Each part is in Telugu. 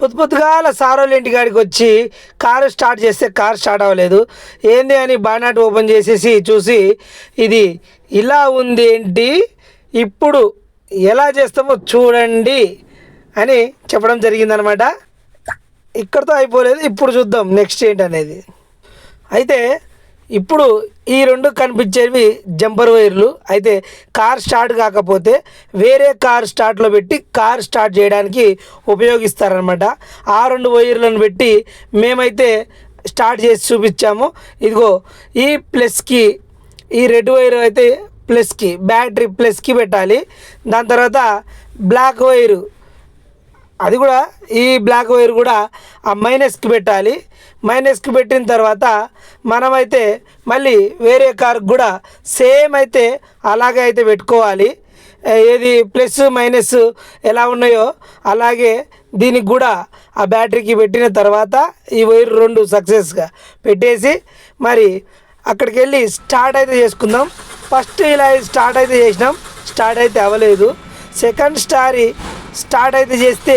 పొద్దు పొద్దుగాల సారోళ్ళ ఇంటి కాడికి వచ్చి కారు స్టార్ట్ చేస్తే కారు స్టార్ట్ అవ్వలేదు. ఏంది అని బానాట్ ఓపెన్ చేసేసి చూసి ఇది ఇలా ఉంది ఏంటి? ఇప్పుడు ఎలా చేస్తామో చూడండి అని చెప్పడం జరిగిందనమాట ఇక్కడితో అయిపోలేదు. ఇప్పుడు చూద్దాం నెక్స్ట్ ఏంటి అనేది అయితే ఇప్పుడు ఈ రెండు కనిపించేవి జంపర్ వైర్లు. అయితే కార్ స్టార్ట్ కాకపోతే వేరే కార్ స్టార్ట్లో పెట్టి కార్ స్టార్ట్ చేయడానికి ఉపయోగిస్తారనమాట ఆ రెండు వైర్లను పెట్టి మేమైతే స్టార్ట్ చేసి చూపించాము. ఇదిగో ఈ ప్లస్కి ఈ రెడ్ వైర్ అయితే ప్లస్కి బ్యాటరీ ప్లస్కి పెట్టాలి. దాని తర్వాత బ్లాక్ వైరు అది కూడా ఈ బ్లాక్ వైర్ కూడా ఆ మైనస్కి పెట్టాలి. మైనస్కి పెట్టిన తర్వాత మనమైతే మళ్ళీ వేరే కార్కి కూడా సేమ్ అయితే అలాగే అయితే పెట్టుకోవాలి. ఏది ప్లస్ మైనస్ ఎలా ఉన్నాయో అలాగే దీనికి కూడా ఆ బ్యాటరీకి పెట్టిన తర్వాత ఈ వైర్ రెండు సక్సెస్గా పెట్టేసి మరి అక్కడికి వెళ్ళి స్టార్ట్ అయితే చేసుకుందాం. ఫస్ట్ ఇలా స్టార్ట్ అయితే చేసినాం. స్టార్ట్ అయితే అవ్వలేదు. సెకండ్ స్టారీ స్టార్ట్ అయితే చేస్తే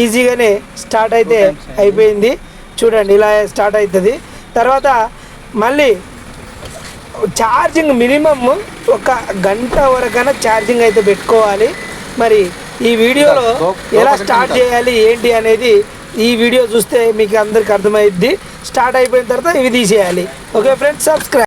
ఈజీగానే స్టార్ట్ అయితే అయిపోయింది. చూడండి ఇలా స్టార్ట్ అవుతుంది. తర్వాత మళ్ళీ ఛార్జింగ్ మినిమమ్ ఒక గంట వరకైనా ఛార్జింగ్ అయితే పెట్టుకోవాలి. మరి ఈ వీడియోలో ఎలా స్టార్ట్ చేయాలి ఏంటి అనేది ఈ వీడియో చూస్తే మీకు అందరికి అర్థమైద్ది. స్టార్ట్ అయిపోయిన తర్వాత ఇవి తీసేయాలి. Okay friends subscribe.